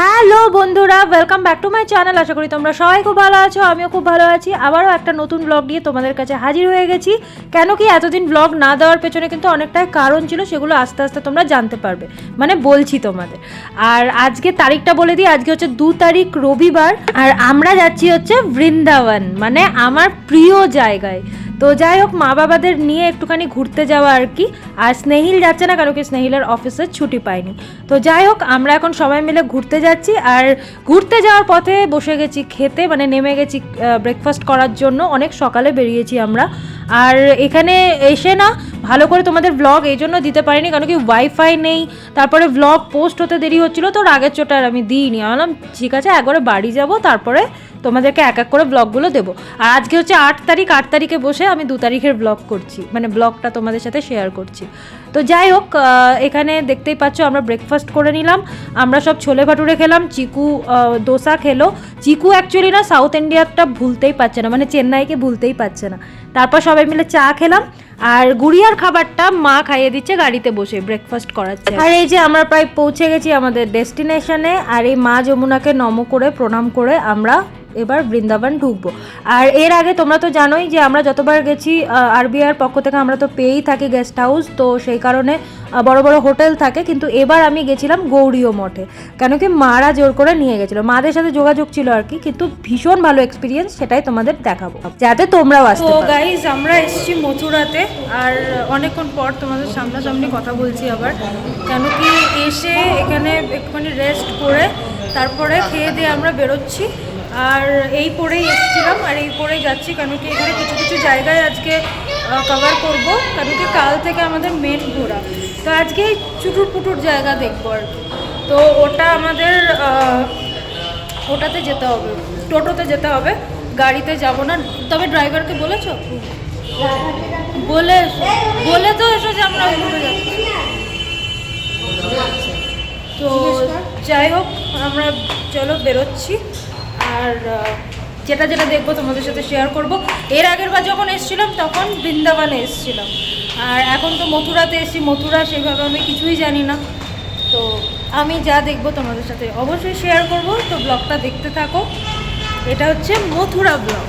Hello বন্ধুরা welcome back to my channel আশা করি তোমরা সবাই খুব ভালো আছো, আমিও খুব ভালো আছি। আবারও একটা নতুন ব্লগ নিয়ে তোমাদের কাছে হাজির হয়ে গেছি। কেন কি এতদিন ব্লগ না দেওয়ার পেছনে কিন্তু অনেকটাই কারণ ছিল, সেগুলো আস্তে আস্তে তোমরা জানতে পারবে। মানে বলছি তোমাদের। আর আজকে তারিখটা বলে দিই, আজকে হচ্ছে দু তারিখ রবিবার। আর আমরা যাচ্ছি হচ্ছে বৃন্দাবন মানে আমার প্রিয় জায়গায়। তো যাই হোক, মা বাবাদের নিয়ে একটুখানি ঘুরতে যাওয়া আর কি। আর স্নেহিল যাচ্ছে না, কারণ কি স্নেহিলের অফিসে ছুটি পায়নি। তো যাই হোক, আমরা এখন সবাই মিলে ঘুরতে যাচ্ছি। আর ঘুরতে যাওয়ার পথে বসে গেছি খেতে মানে নেমে গেছি ব্রেকফাস্ট করার জন্য। অনেক সকালে বেরিয়েছি আমরা। আর এখানে এসে না, ভালো করে তোমাদের ব্লগ এই জন্য দিতে পারিনি, কারণ কি ওয়াইফাই নেই। তারপরে ব্লগ পোস্ট হতে দেরি হচ্ছিল, তো আগের চোটা আর আমি দিইনি। আমি ঠিক আছে, একবারে বাড়ি যাব, তারপরে তোমাদেরকে এক এক করে ব্লগগুলো দেবো। আর আজকে হচ্ছে আট তারিখ, আট তারিখে বসে আমি দু তারিখের ব্লগ করছি। মানে ব্লগটা তোমাদের সাথে শেয়ার করছি। তো যাই হোক এখানে দেখতেই পাচ্ছ আমরা ব্রেকফাস্ট করে নিলাম। আমরা সব ছোলে ভাটুরে খেলাম, চিকু দোসা খেলো। চিকু অ্যাকচুয়ালি না সাউথ ইন্ডিয়াটা ভুলতেই পারছে না মানে চেন্নাইকে ভুলতেই পারছে না। তারপর সবাই মিলে চা খেলাম, আর গুড়িয়ার খাবারটা মা খাইয়ে দিচ্ছে গাড়িতে বসে ব্রেকফাস্ট করাচ্ছে। আর এই যে আমরা প্রায় পৌঁছে গেছি আমাদের ডেস্টিনেশনে আর এই মা যমুনাকে নম করে, প্রণাম করে আমরা এবার বৃন্দাবন ঢুকবো। আর এর আগে তোমরা তো জানোই যে আমরা যতবার গেছি আরবিআর পক্ষ থেকে আমরা তো পেয়েই থাকি গেস্ট হাউস তো সেই কারণে বড় বড় হোটেল থাকে কিন্তু এবার আমি গেছিলাম গৌরীয় মঠে। কেন কি মারা জোর করে নিয়ে গেছিল। মাদের সাথে যোগাযোগ ছিল আর কি কিন্তু ভীষণ ভালো এক্সপিরিয়েন্স সেটাই তোমাদের দেখাবো। যাতে তোমরাও আসতে পারো। গাইজ আমরা এসেছি মথুরাতে আর অনেকক্ষণ পর তোমাদের সামনাসামনি কথা বলছি আবার। কেন কি এসে এখানে একটুখানি রেস্ট করে তারপরে খেয়ে দিয়ে আমরা বেরোচ্ছি। আর এই পরেই এসেছিলাম আর এই পরেই যাচ্ছি কেন কি এখানে কিছু কিছু জায়গায় আজকে কভার করব কেন কি কাল থেকে আমাদের মেন ঘোরা। তো আজকে এই চুটুর পুটুর জায়গা দেখব আর কি। তো ওটা আমাদের ওটাতে যেতে হবে টোটোতে যেতে হবে গাড়িতে যাব না। তবে ড্রাইভারকে বলেছ? বলে এসো। বলে তো এসো যে আমরা তো যাই হোক আমরা চলো বেরোচ্ছি। আর যেটা যেটা দেখব তোমাদের সাথে শেয়ার করব। এর আগের বার যখন এসেছিলাম, তখন বৃন্দাবনে এসেছিলাম। আর এখন তো মথুরাতে এসেছি। মথুরা সেভাবে আমি কিছুই জানি না। তো আমি যা দেখব তোমাদের সাথে অবশ্যই শেয়ার করব। তো ব্লগটা দেখতে থাকো। এটা হচ্ছে মথুরা ব্লগ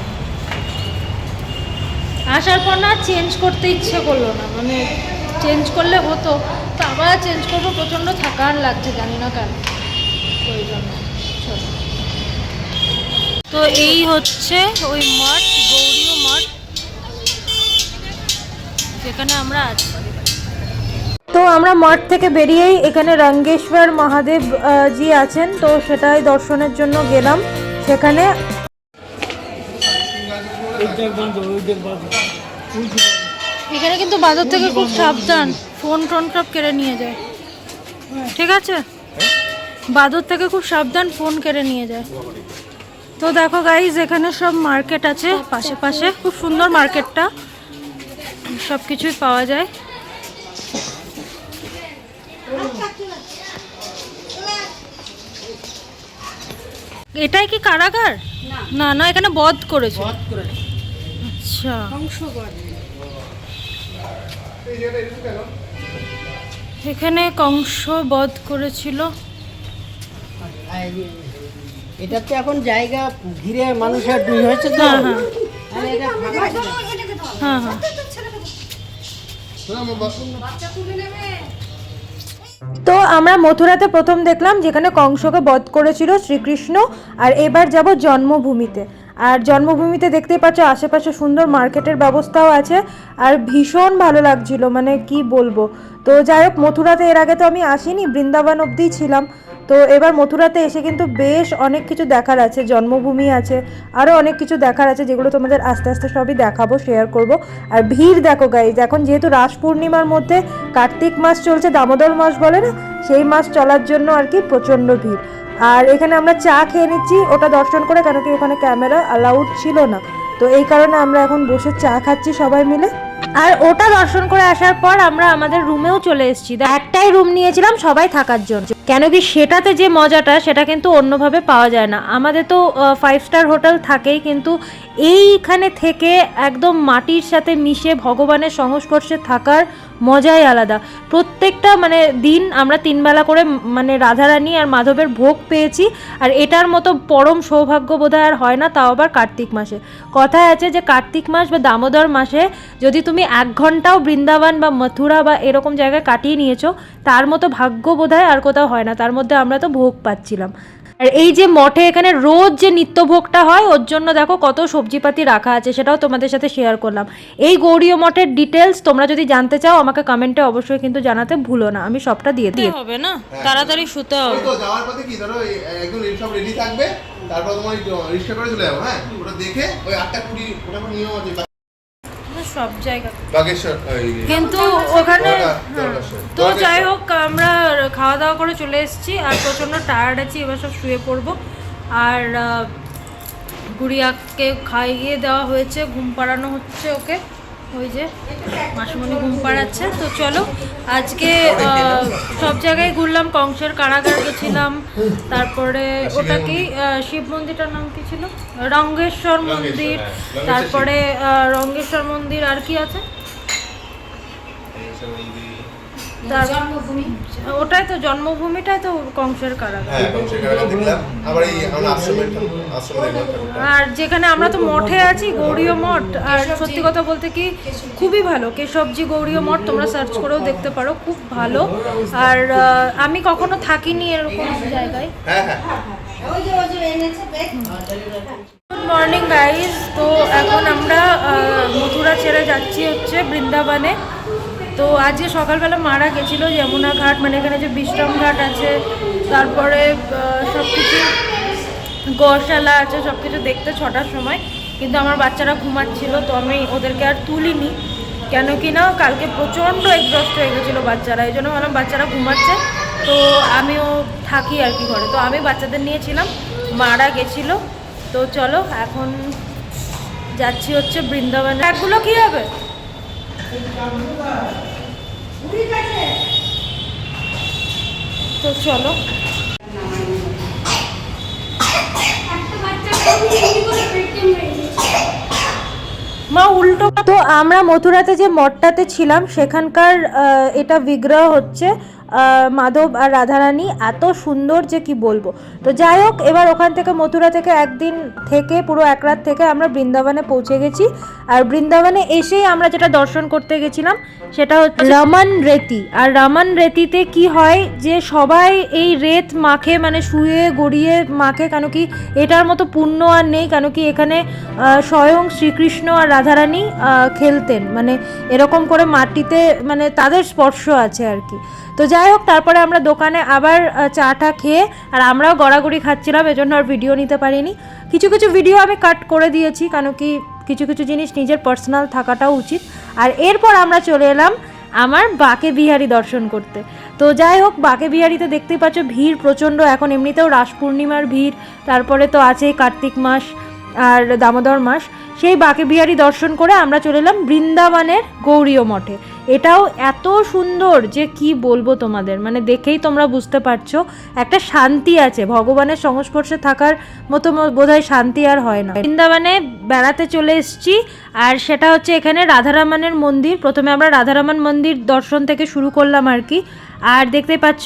আসার পর না চেঞ্জ করতে ইচ্ছে করল না। মানে চেঞ্জ করলে হতো। তো আবার চেঞ্জ করব। প্রচণ্ড থাকার লাগছে, জানি না কেন। ওই জন্য। তো এই হচ্ছে ওই মঠ গৌরীয় মঠ যেখানে আমরা আছি। তো আমরা মঠ থেকে বেরিয়েই এখানে রঙ্গেশ্বর মহাদেব জি আছেন তো সেটাই দর্শনের জন্য গেলাম। সেখানে এখানে কিন্তু বাজার থেকে খুব সাবধান ফোন টোন সব কেড়ে নিয়ে যায়। ঠিক আছে? বাদর থেকে খুব সাবধান ফোন কেড়ে নিয়ে যায়। তো দেখো গাইজ এখানে সব মার্কেট আছে পাশে পাশে। খুব সুন্দর মার্কেটটা সব কিছুই পাওয়া যায়। এটাই কি কারাগার? না না এখানে বধ করেছে। আচ্ছা। এখানে কংস বধ করেছিল। এটাতে এখন জায়গা ঘিরে মানুষের দুই হয়েছে তো। হ্যাঁ হ্যাঁ। এটা। হ্যাঁ হ্যাঁ। তো আমরা মথুরাতে প্রথম দেখলাম যেখানে কংসকে বধ করেছিল শ্রীকৃষ্ণ আর এবার যাব জন্মভূমিতে। আর জন্মভূমিতে দেখতেই পাচ্ছ আশেপাশে সুন্দর মার্কেটের ব্যবস্থাও আছে আর ভীষণ ভালো লাগছিল মানে কি বলব। তো যাই হোক মথুরাতে এর আগে তো আমি আসিনি বৃন্দাবন অবধিই ছিলাম। তো এবার মথুরাতে এসে কিন্তু বেশ অনেক কিছু দেখার আছে, জন্মভূমি আছে আরও অনেক কিছু দেখার আছে যেগুলো তোমাদের আস্তে আস্তে সবই দেখাবো শেয়ার করব। আর ভিড় দেখো গাইজ এখন যেহেতু রাস পূর্ণিমার মধ্যে কার্তিক মাস চলছে, দামোদর মাস বলে না, সেই মাস চলার জন্য আর কি প্রচণ্ড ভিড়। আর এখানে আমরা চা খেয়ে নিচ্ছি, ওটা দর্শন করে, কেন কি ওখানে ক্যামেরা অ্যালাউড ছিল না। তো এই কারণে আমরা এখন বসে চা খাচ্ছি সবাই মিলে। আর ওটা দর্শন করে আসার পর আমরা আমাদের রুমেও চলে এসেছি। একটাই রুম নিয়েছিলাম সবাই থাকার জন্য। কেন কি সেটাতে যে মজাটা, সেটা কিন্তু অন্যভাবে পাওয়া যায় না। আমাদের তো ফাইভ স্টার হোটেল থাকেই, কিন্তু এইখানে থেকে একদম মাটির সাথে মিশে ভগবানের সংস্পর্শে থাকার মজাই আলাদা। প্রত্যেকটা মানে দিন আমরা তিনবেলা করে মানে রাধারানী আর মাধবের ভোগ পেয়েছি আর এটার মতো পরম সৌভাগ্য বোধহয় আর হয় না, তাও আবার কার্তিক মাসে। কথায় আছে যে কার্তিক মাস বা দামোদর মাসে যদি তুমি এক ঘন্টাও বৃন্দাবন বা মথুরা বা এরকম জায়গায় কাটিয়ে নিয়েছো, তার মতো ভাগ্য বোধহয় আর কোথাও হয় না, তার মধ্যে আমরা তো ভোগ পাচ্ছিলাম। আর এই যে মঠে এখানে রোজ যে নিত্যভোগটা হয় ওর জন্য দেখো কত সবজিপাতি রাখা আছে সেটাও তোমাদের সাথে শেয়ার করলাম। এই গৌরীয় মঠের ডিটেলস তোমরা যদি জানতে চাও আমাকে কমেন্টে অবশ্যই কিন্তু জানাতে ভুলো না। আমি সবটা দিয়ে দিই হবে না? তাড়াতাড়ি শুতে হবে। তো যাওয়ার পথে কি ধরো একদম এই সব রেডি থাকবে তারপর তোমার রিক্সা করে চলে যাব হ্যাঁ? ওটা দেখে ওই আটটা কুড়ি ওটা নিয়ম আছে। সব জায়গা। কিন্তু ওখানে হ্যাঁ। তো যাই হোক আমরা খাওয়া দাওয়া করে চলে এসেছি আর প্রচণ্ড টায়ার্ড আছি এবার সব শুয়ে পড়ব। আর গুড়িয়াকে খাইয়ে দেওয়া হয়েছে ঘুম পাড়ানো হচ্ছে ওকে। ওই যে মাসুমণি ঘুম পাড়াচ্ছে। তো চলো আজকে সব জায়গায় ঘুরলাম কংসের কারাগার গেছিলাম তারপরে ওটা কি শিব মন্দিরটার নাম কি ছিল? রঙ্গেশ্বর মন্দির হ্যাঁ, তারপরে রঙ্গেশ্বর মন্দির আর কি আছে? তার- ওটাই তো জন্মভূমিটাই তো কংসের কারাগার। হ্যাঁ কংসের কারাগার দেখলাম। আবার এই আমরা আশ্রমে আশ্রমে আর যেখানে আমরা তো মঠে আছি গৌরীয় মঠ। আর সত্যি কথা বলতে কি খুবই ভালো। কেশবজি গৌরীয় মঠ তোমরা সার্চ করেও দেখতে পারো খুব ভালো। আর আমি কখনো থাকিনি এরকম জায়গায়। হ্যাঁ হ্যাঁ। গুড মর্নিং গাইজ তো এখন আমরা মথুরা ছেড়ে যাচ্ছি হচ্ছে বৃন্দাবনে। তো আজকে সকালবেলা মারা গেছিল যমুনা ঘাট মানে এখানে যে বিশ্রাম ঘাট আছে, তারপরে সব কিছু গসালা আছে সব কিছু দেখতে ছটার সময়, কিন্তু আমার বাচ্চারা ঘুমাচ্ছিল, তো আমি ওদেরকে আর তুলিনি, কেন কি না, কালকে প্রচণ্ড এক্সস্ট হয়ে গেছিল বাচ্চারা, এই জন্য ভাবলাম বাচ্চারা ঘুমাচ্ছে, তো আমিও থাকি আর কি ঘরে, তো আমি বাচ্চাদের নিয়েছিলাম মারা গেছিল, তো চলো এখন যাচ্ছি হচ্ছে বৃন্দাবনে। ব্যাগগুলো কি হবে? তো চলো। মা উল্টো। তো আমরা মথুরাতে যে মঠটাতে ছিলাম সেখানকার এটা বিগ্রহ হচ্ছে। মাধব আর রাধারানী এত সুন্দর যে কি বলব। তো যাই হোক, এবার ওখান থেকে মথুরা থেকে একদিন থেকে, পুরো এক রাত থেকে আমরা বৃন্দাবনে পৌঁছে গেছি। আর বৃন্দাবনে এসেই আমরা যেটা দর্শন করতে গেছিলাম, সেটা হচ্ছে রমন রেতি। আর রমন রেতিতে কি হয় যে সবাই এই রেত মাখে মানে শুয়ে গড়িয়ে মাখে, কেন কি এটার মতো পুণ্য আর নেই, কেন কি এখানে স্বয়ং শ্রীকৃষ্ণ আর রাধারানী খেলতেন। মানে এরকম করে মাটিতে মানে তাদের স্পর্শ আছে আর কি। তো যাই হোক, তারপরে আমরা দোকানে আবার চাটা খেয়ে, আর আমরাও গড়াগড়ি খাচ্ছিলাম, এজন্য আর ভিডিও নিতে পারিনি। কিছু কিছু ভিডিও আমি কাট করে দিয়েছি, কেন কি কিছু কিছু জিনিস নিজের পার্সোনাল থাকাটাও উচিত। আর এরপর আমরা চলে এলাম আমার বাকে বিহারি দর্শন করতে। তো যাই হোক, বাকে বিহারিতে দেখতেই পাচ্ছ ভিড় প্রচণ্ড, এখন এমনিতেও রাস পূর্ণিমার ভিড়, তারপরে তো আছেই কার্তিক মাস আর দামোদর মাস। সেই বাকে বিহারি দর্শন করে আমরা চলে এলাম বৃন্দাবনের গৌরীয় মঠে। এটাও এত সুন্দর যে কি বলব তোমাদের? মানে দেখেই তোমরা বুঝতে পারছ, একটা শান্তি আছে। ভগবানের সংস্পর্শে থাকার মতো বোধহয় শান্তি আর হয় না। বৃন্দাবনে বেড়াতে চলে এসেছি, আর সেটা হচ্ছে এখানে রাধারামানের মন্দির। প্রথমে আমরা রাধারামান মন্দির দর্শন থেকে শুরু করলাম আর কি। আর দেখতে পাচ্ছ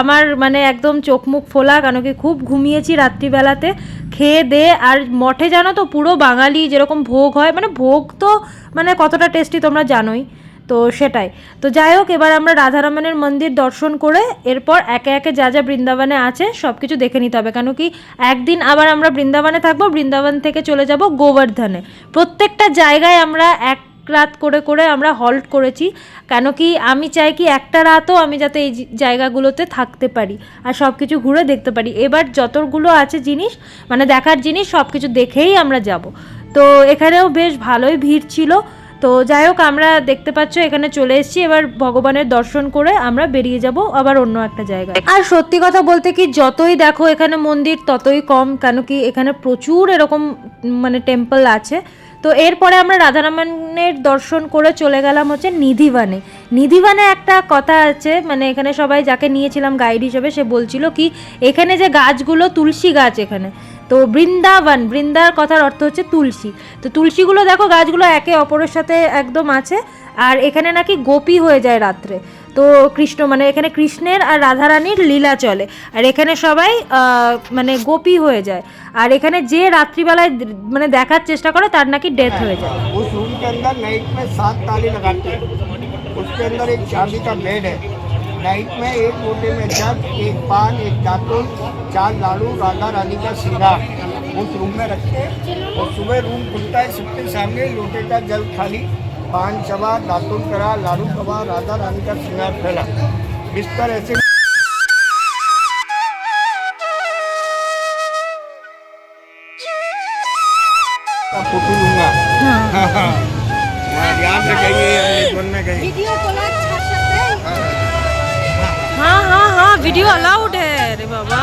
আমার মানে একদম চোখ মুখ ফোলা, কেন কি খুব ঘুমিয়েছি রাত্রিবেলাতে। খেয়ে দে, আর মঠে জানো তো পুরো বাঙালি যেরকম ভোগ হয় মানে ভোগ তো মানে কতটা টেস্টি তোমরা জানোই। তো সেটাই। তো যাই হোক, এবার আমরা রাধারামানের মন্দির দর্শন করে এরপর একে একে যা যা বৃন্দাবনে আছে সব কিছু দেখে নিতে হবে। কেন কি একদিন আবার আমরা বৃন্দাবনে থাকব, বৃন্দাবন থেকে চলে যাব গোবর্ধনে। প্রত্যেকটা জায়গায় আমরা এক রাত করে করে আমরা হল্ট করেছি। কেন কি আমি চাই কি একটা রাতও আমি যাতে এই জায়গাগুলোতে থাকতে পারি আর সব কিছু ঘুরে দেখতে পারি। এবার যতগুলো আছে জিনিস মানে দেখার জিনিস সব কিছু দেখেই আমরা যাব। তো এখানেও বেশ ভালোই ভিড় ছিল। তো যাই হোক, আমরা দেখতে পাচ্ছ এখানে চলে এসেছি। এবার ভগবানের দর্শন করে আমরা বেরিয়ে যাব আবার অন্য একটা জায়গায়। আর সত্যি কথা বলতে কি, যতই দেখো এখানে মন্দির, ততই কম, কেন কি এখানে প্রচুর এরকম মানে টেম্পল আছে। তো এরপরে আমরা রাধারামানের দর্শন করে চলে গেলাম হচ্ছে নিধিবানে নিধিবানে একটা কথা আছে মানে এখানে সবাই যাকে নিয়েছিলাম গাইড হিসেবে, সে বলছিল কি, এখানে যে গাছগুলো, তুলসী গাছ এখানে তো তো বৃন্দাবন বৃন্দার কথার অর্থ হচ্ছে তুলসী তো তুলসীগুলো দেখো গাছগুলো একে অপরের সাথে একদম আছে আর এখানে নাকি গোপী হয়ে যায় রাত্রে তো কৃষ্ণ মানে এখানে কৃষ্ণের আর রাধারানীর লীলা চলে আর এখানে সবাই আহ, মানে গোপী হয়ে যায় আর এখানে যে রাত্রিবেলায় দ- মানে দেখার চেষ্টা করে তার নাকি ডেথ হয়ে যায় उस रूम के अंदर नाइट में सात ताले लगाते हैं उसके अंदर एक चांदी का बेड है नाइट में एक लोटे में जग एक पान एक दातुन चार लाड़ू राधा रानी का श्रृंगार उस रूम में रखते हैं। और सुबह रूम खुलता है सबके सामने लोटे का जल खाली। पान चबा दातुन करा लाड़ू कबा राधा रानी का श्रृंगार फैला। बिस्तर ऐसे फ़ोटो लूँगा हाँ, ध्यान से कहिए अमृतवन में कहिए हाँ हाँ हाँ वीडियो अलाउड है अरे बाबा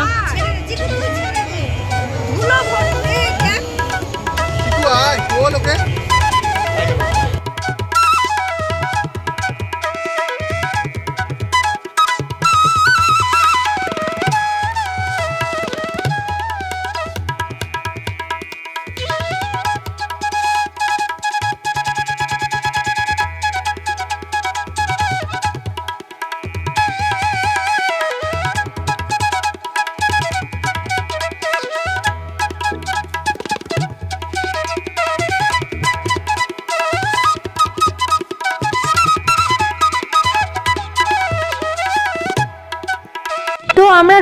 आए बोल ओके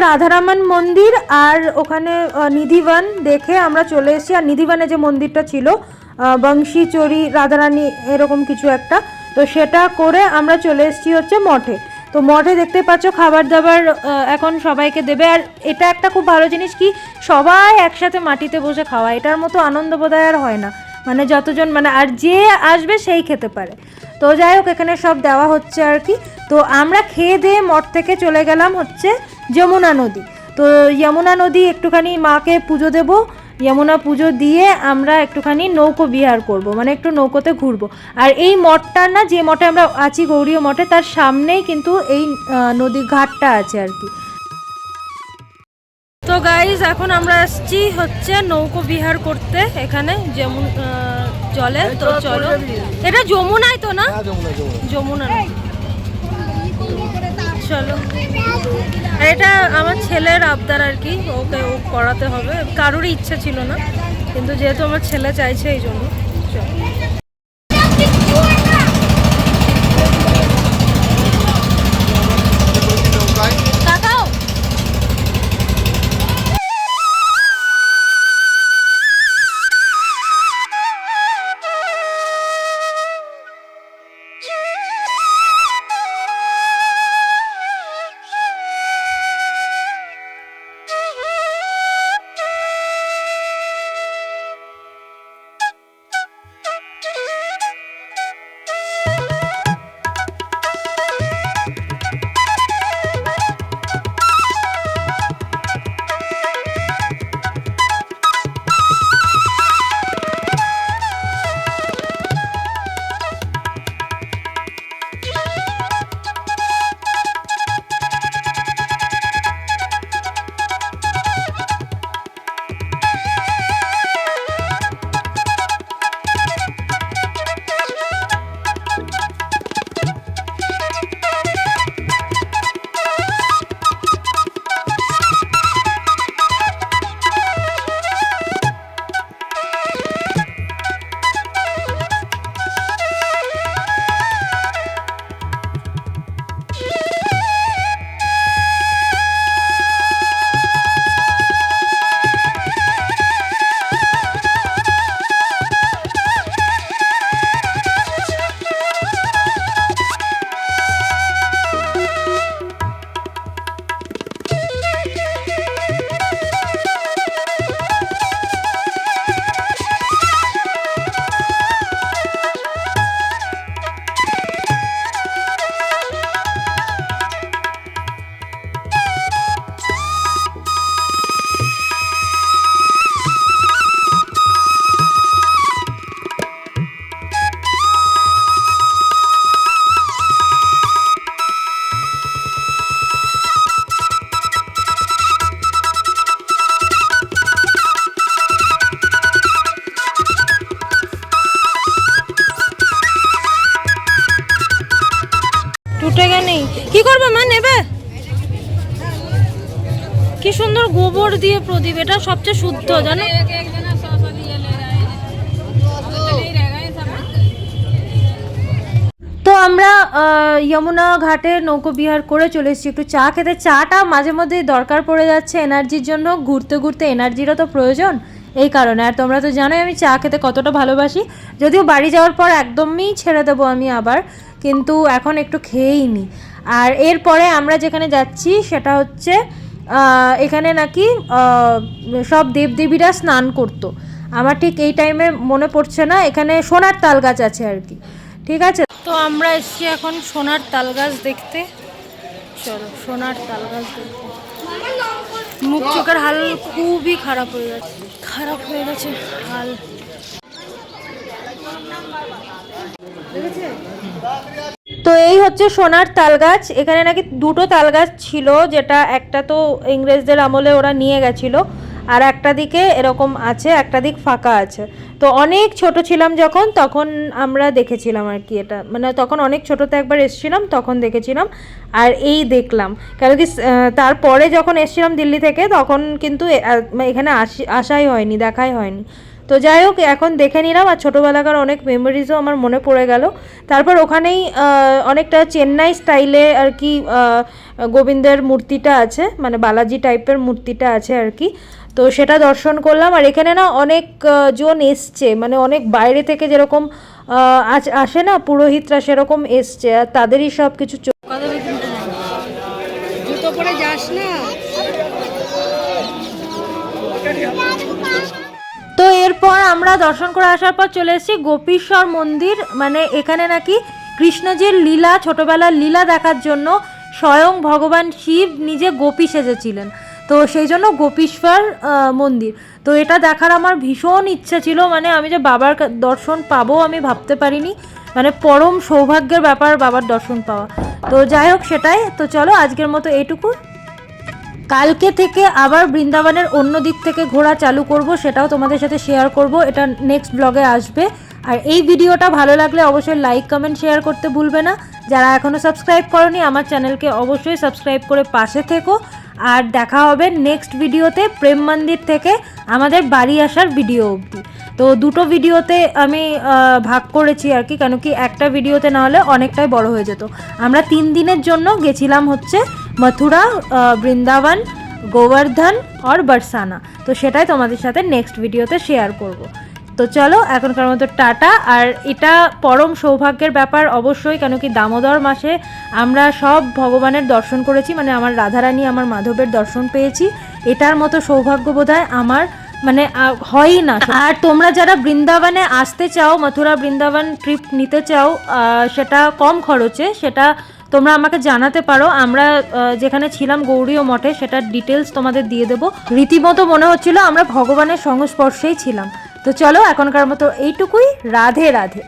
রাধারামন মন্দির আর ওখানে নিধিবান দেখে আমরা চলে এসেছি। আর নিধিবানে যে মন্দিরটা ছিল বংশী চড়ি রাধারানী এরকম কিছু একটা, তো সেটা করে আমরা চলে এসেছি হচ্ছে মঠে। তো মঠে দেখতে পাচ্ছ খাবার দাবার এখন সবাইকে দেবে। আর এটা একটা খুব ভালো জিনিস কি, সবাই একসাথে মাটিতে বসে খাওয়া। এটার মতো আনন্দ বোধহয় আর হয় না। মানে যতজন মানে আর যে আসবে সেই খেতে পারে। তো যাই হোক, এখানে সব দেওয়া হচ্ছে আর কি। তো আমরা খেয়ে দিয়ে মঠ থেকে চলে গেলাম হচ্ছে যমুনা নদী। তো যমুনা নদী একটুখানি মাকে পুজো দেব। যমুনা পুজো দিয়ে আমরা একটুখানি নৌকো বিহার করব মানে একটু নৌকোতে ঘুরবো। আর এই মঠটা না, যে মঠে আমরা আছি, গৌরীয় মঠে, তার সামনেই কিন্তু এই নদী ঘাটটা আছে আর কি। তো গাইজ এখন আমরা আসছি হচ্ছে নৌকো বিহার করতে, এখানে যেমন জলে তো চলো। এটা যমুনায় তো না? যমুনা চলো। এটা আমার ছেলের আবদার আর কি ওকে ও করাতে হবে। কারোরই ইচ্ছা ছিল না কিন্তু যেহেতু আমার ছেলে চাইছে এই জন্য চলো। নেই। কি করবে মা, নেবে? কি সুন্দর গোবর দিয়ে প্রদীপ, এটা সবচেয়ে শুদ্ধ, জানো? তো আমরা যমুনা ঘাটে নৌকো বিহার করে চলে এসেছি। একটু চা খেতে। চাটা মাঝে মধ্যেই দরকার পড়ে যাচ্ছে এনার্জির জন্য। ঘুরতে ঘুরতে এনার্জিরও তো প্রয়োজন এই কারণে। আর তোমরা তো জানোই আমি চা খেতে কতটা ভালোবাসি। যদিও বাড়ি যাওয়ার পর একদমই ছেড়ে দেবো আমি আবার, কিন্তু এখন একটু খেয়েই নিই আর এরপরে আমরা যেখানে যাচ্ছি সেটা হচ্ছে এখানে নাকি সব দেবদেবীরা স্নান করতো। আমার ঠিক এই টাইমে মনে পড়ছে না এখানে সোনার তাল গাছ আছে আর কি। ঠিক আছে? তো আমরা এসছি এখন সোনার তাল গাছ দেখতে। চলো সোনার তাল গাছ দেখতে। মুখ চোখের হাল খুবই খারাপ হয়ে গেছে। খারাপ হয়ে গেছে হাল। তো এই হচ্ছে সোনার তাল গাছ এখানে নাকি দুটো তাল গাছ ছিল, যেটা একটা তো ইংরেজদের আমলে ওরা নিয়ে গেছিল, আর একটা দিকে এরকম আছে, একটা দিক ফাঁকা আছে। তো অনেক ছোট ছিলাম যখন, তখন আমরা দেখেছিলাম আর কি এটা। মানে তখন অনেক ছোটোতে একবার এসেছিলাম, তখন দেখেছিলাম, আর এই দেখলাম। কেন কি তারপরে যখন এসেছিলাম দিল্লি থেকে, তখন কিন্তু এখানে আসি, আসাই হয়নি, দেখাই হয়নি। তো যাই হোক, এখন দেখে নিলাম আর ছোটোবেলাকার অনেক মেমোরিজও আমার মনে পড়ে গেল। তারপর ওখানেই অনেকটা চেন্নাই স্টাইলে আর কি গোবিন্দের মূর্তিটা আছে মানে বালাজি টাইপের মূর্তিটা আছে আর কি। তো সেটা দর্শন করলাম আর এখানে না অনেক জন এসছে মানে অনেক বাইরে থেকে যেরকম আসে না, পুরোহিতরা সেরকম এসছে আর তাদেরই সব কিছু জুতো যাস না? তো এরপর আমরা দর্শন করে আসার পর চলে এসেছি গোপীশ্বর মন্দির মানে এখানে নাকি কৃষ্ণজির লীলা, ছোটবেলার লীলা দেখার জন্য স্বয়ং ভগবান শিব নিজে গোপী সেজেছিলেন। তো সেই জন্য গোপীশ্বর মন্দির। তো এটা দেখার আমার ভীষণ ইচ্ছা ছিল মানে আমি যে বাবার দর্শন পাবো আমি ভাবতে পারিনি। মানে পরম সৌভাগ্যের ব্যাপার বাবার দর্শন পাওয়া। তো যাই হোক সেটাই, তো চলো আজকের মতো এইটুকু। কালকে থেকে আবার বৃন্দাবনের অন্য দিক থেকে ঘোরা চালু করব, সেটাও তোমাদের সাথে শেয়ার করব। এটা নেক্সট ব্লগে আসবে। আর এই ভিডিওটা ভালো লাগলে অবশ্যই লাইক কমেন্ট শেয়ার করতে ভুলবে না। যারা এখনও সাবস্ক্রাইব করনি, আমার চ্যানেলকে অবশ্যই সাবস্ক্রাইব করে পাশে থেকো। আর দেখা হবে নেক্সট ভিডিওতে প্রেম মন্দির থেকে আমাদের বাড়ি আসার ভিডিও অবধি। তো দুটো ভিডিওতে আমি ভাগ করেছি আর কি, কেন কি একটা ভিডিওতে না হলে অনেকটাই বড় হয়ে যেত। আমরা তিন দিনের জন্য গেছিলাম হচ্ছে মথুরা বৃন্দাবন, গোবর্ধন আর বরসানা। তো সেটাই তোমাদের সাথে নেক্সট ভিডিওতে শেয়ার করব। তো চলো, এখনকার মতো টাটা। আর এটা পরম সৌভাগ্যের ব্যাপার অবশ্যই, কেন কি দামোদর মাসে আমরা সব ভগবানের দর্শন করেছি। মানে আমার রাধারানী, আমার মাধবের দর্শন পেয়েছি। এটার মতো সৌভাগ্য বোধহয় আমার মানে হয়ই না। আর তোমরা যারা বৃন্দাবনে আসতে চাও, মথুরা বৃন্দাবন ট্রিপ নিতে চাও সেটা কম খরচে, সেটা তোমরা আমাকে জানাতে পারো। আমরা যেখানে ছিলাম গৌরীয় মঠে, সেটার ডিটেলস তোমাদের দিয়ে দেবো। রীতিমতো মনে হচ্ছিল আমরা ভগবানের সংস্পর্শেই ছিলাম। তো চলো এখনকার মতো এইটুকুই। রাধে রাধে।